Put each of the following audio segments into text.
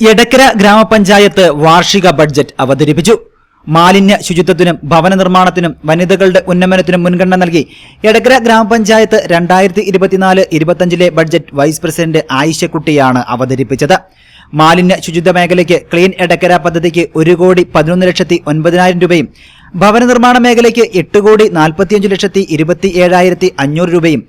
എടക്കര ഗ്രാമപഞ്ചായത്ത് വാർഷിക ബഡ്ജറ്റ് അവതരിപ്പിച്ചു. മാലിന്യ ശുചിത്വത്തിനും ഭവന നിർമ്മാണത്തിനും വനിതകളുടെ ഉന്നമനത്തിനും മുൻഗണന നൽകി എടക്കര ഗ്രാമപഞ്ചായത്ത് രണ്ടായിരത്തി ഇരുപത്തിനാല് ഇരുപത്തിയഞ്ചിലെ ബഡ്ജറ്റ് വൈസ് പ്രസിഡന്റ് ആയിഷക്കുട്ടിയാണ് അവതരിപ്പിച്ചത്. മാലിന്യ ശുചിത്വ മേഖലയ്ക്ക് ക്ലീൻ എടക്കര പദ്ധതിക്ക് ഒരു കോടി പതിനൊന്ന് ലക്ഷത്തി ഒൻപതിനായിരം രൂപയും ഭവന നിർമ്മാണ മേഖലയ്ക്ക് എട്ട് കോടി നാൽപ്പത്തിയഞ്ച് ലക്ഷത്തി ഇരുപത്തി ഏഴായിരത്തി അഞ്ഞൂറ് രൂപയും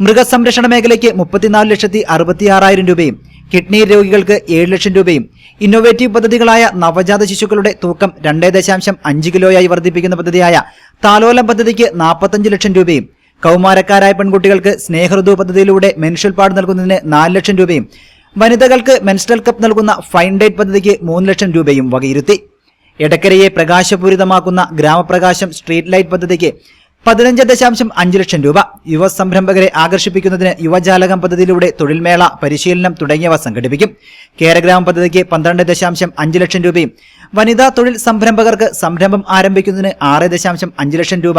മൃഗസംരക്ഷണ മേഖലയ്ക്ക് മുപ്പത്തിനാല് ലക്ഷത്തി അറുപത്തിയാറായിരം രൂപയും കിഡ്നി രോഗികൾക്ക് ഏഴ് ലക്ഷം രൂപയും ഇന്നോവേറ്റീവ് പദ്ധതികളായ നവജാത ശിശുക്കളുടെ തൂക്കം രണ്ടേ ദശാംശം അഞ്ച് കിലോയായി വർദ്ധിപ്പിക്കുന്ന പദ്ധതിയായ താലോലം പദ്ധതിക്ക് നാൽപ്പത്തഞ്ച് ലക്ഷം രൂപയും കൗമാരക്കാരായ പെൺകുട്ടികൾക്ക് സ്നേഹഋതു പദ്ധതിയിലൂടെ മെൻഷൽ പാഡ് നൽകുന്നതിന് നാല് ലക്ഷം രൂപയും വനിതകൾക്ക് മെൻസ്ട്രൽ കപ്പ് നൽകുന്ന ഫൈൻ ഡേറ്റ് പദ്ധതിക്ക് മൂന്ന് ലക്ഷം രൂപയും വകയിരുത്തി. എടക്കരയെ പ്രകാശപൂരിതമാക്കുന്ന ഗ്രാമപ്രകാശം സ്ട്രീറ്റ് ലൈറ്റ് പദ്ധതിക്ക് പതിനഞ്ച് ദശാംശം അഞ്ച് ലക്ഷം രൂപ. യുവ സംരംഭകരെ ആകർഷിപ്പിക്കുന്നതിന് യുവജാലകം പദ്ധതിയിലൂടെ തൊഴിൽമേള പരിശീലനം തുടങ്ങിയവ സംഘടിപ്പിക്കും. കേരഗ്രാമം പദ്ധതിക്ക് പന്ത്രണ്ട് ദശാംശം അഞ്ച് ലക്ഷം രൂപയും വനിതാ തൊഴിൽ സംരംഭകർക്ക് സംരംഭം ആരംഭിക്കുന്നതിന് ആറ് ദശാംശം അഞ്ച് ലക്ഷം രൂപ.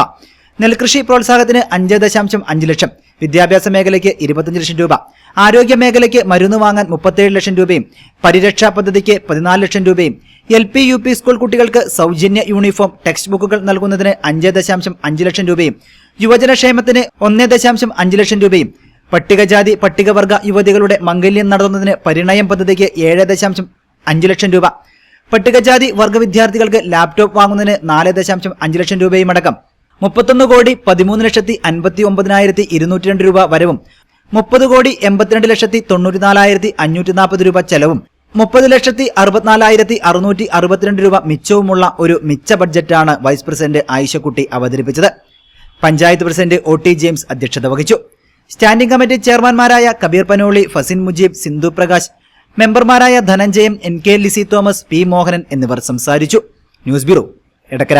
നെൽകൃഷി പ്രോത്സാഹനത്തിന് അഞ്ച് ദശാംശം അഞ്ച് ലക്ഷം വിദ്യാഭ്യാസ മേഖലയ്ക്ക് ഇരുപത്തഞ്ച് ലക്ഷം രൂപ ആരോഗ്യ മേഖലയ്ക്ക് മരുന്ന് വാങ്ങാൻ മുപ്പത്തേഴ് ലക്ഷം രൂപയും പരിരക്ഷാ പദ്ധതിക്ക് പതിനാല് ലക്ഷം രൂപയും L P U P school കുട്ടികൾക്ക് സൗജന്യ യൂണിഫോം ടെക്സ്റ്റ് ബുക്കുകൾ നൽകുന്നതിന് അഞ്ച് ദശാംശം അഞ്ച് ലക്ഷം രൂപയും യുവജനക്ഷേമത്തിന് ഒന്ന് ദശാംശം അഞ്ച് ലക്ഷം രൂപയും പട്ടികജാതി പട്ടികവർഗ യുവതികളുടെ മംഗല്യം നടത്തുന്നതിന് പരിണയം പദ്ധതിക്ക് ഏഴ് ദശാംശം അഞ്ച് ലക്ഷം രൂപ പട്ടികജാതി വർഗ വിദ്യാർത്ഥികൾക്ക് ലാപ്ടോപ്പ് വാങ്ങുന്നതിന് നാല് ദശാംശം അഞ്ച് ലക്ഷം രൂപയും അടക്കം. മുപ്പത്തൊന്ന് കോടി പതിമൂന്ന് ലക്ഷത്തി അൻപത്തി ഒമ്പതിനായിരത്തി ഇരുന്നൂറ്റി രണ്ട് രൂപ വരവും. മുപ്പത് കോടി എൺപത്തിരണ്ട് ലക്ഷത്തി തൊണ്ണൂറ്റിനാലായിരത്തി അഞ്ഞൂറ്റി നാൽപ്പത് രൂപ ചെലവും. മുപ്പത് ലക്ഷത്തി അറുപത്തിനാലായിരത്തി അറുന്നൂറ്റി അറുപത്തിരണ്ട് രൂപ മിച്ചവുമുള്ള ഒരു മിച്ച ബഡ്ജറ്റാണ് വൈസ് പ്രസിഡന്റ് ആയിഷക്കുട്ടി അവതരിപ്പിച്ചത്. Panchayat president O T James അധ്യക്ഷത വഹിച്ചു. സ്റ്റാൻഡിംഗ് കമ്മിറ്റി ചെയർമാൻമാരായ കബീർ പനോളി ഫസിൻ മുജീബ് സിന്ധു പ്രകാശ് മെമ്പർമാരായ Dhananjayam N K Lissy Thomas P Mohanan എന്നിവർ സംസാരിച്ചു. News bureau Edakkara.